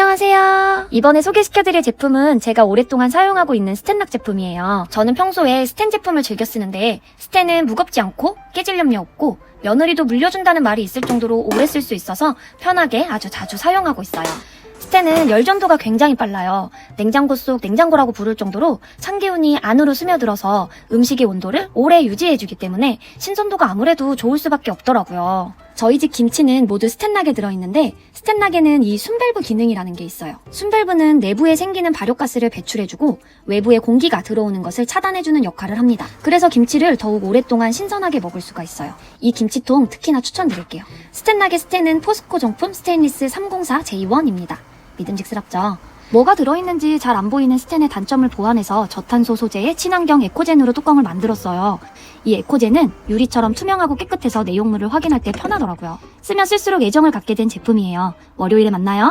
안녕하세요. 이번에 소개시켜드릴 제품은 제가 오랫동안 사용하고 있는 스텐락 제품이에요. 저는 평소에 스텐 제품을 즐겨 쓰는데 스텐은 무겁지 않고 깨질 염려 없고 며느리도 물려준다는 말이 있을 정도로 오래 쓸 수 있어서 편하게 아주 자주 사용하고 있어요. 스텐은 열전도가 굉장히 빨라요. 냉장고 속 냉장고라고 부를 정도로 찬기운이 안으로 스며들어서 음식의 온도를 오래 유지해주기 때문에 신선도가 아무래도 좋을 수밖에 없더라고요. 저희 집 김치는 모두 스텐락에 들어있는데 스텐락에는 이 순밸브 기능이라는 게 있어요. 순밸브는 내부에 생기는 발효가스를 배출해주고 외부에 공기가 들어오는 것을 차단해주는 역할을 합니다. 그래서 김치를 더욱 오랫동안 신선하게 먹을 수가 있어요. 이 김치통 특히나 추천드릴게요. 스텐락의 스텐은 포스코 정품 스테인리스 304 J1입니다. 믿음직스럽죠? 뭐가 들어있는지 잘 안 보이는 스텐의 단점을 보완해서 저탄소 소재의 친환경 에코젠으로 뚜껑을 만들었어요. 이 에코젠은 유리처럼 투명하고 깨끗해서 내용물을 확인할 때 편하더라고요. 쓰면 쓸수록 애정을 갖게 된 제품이에요. 월요일에 만나요.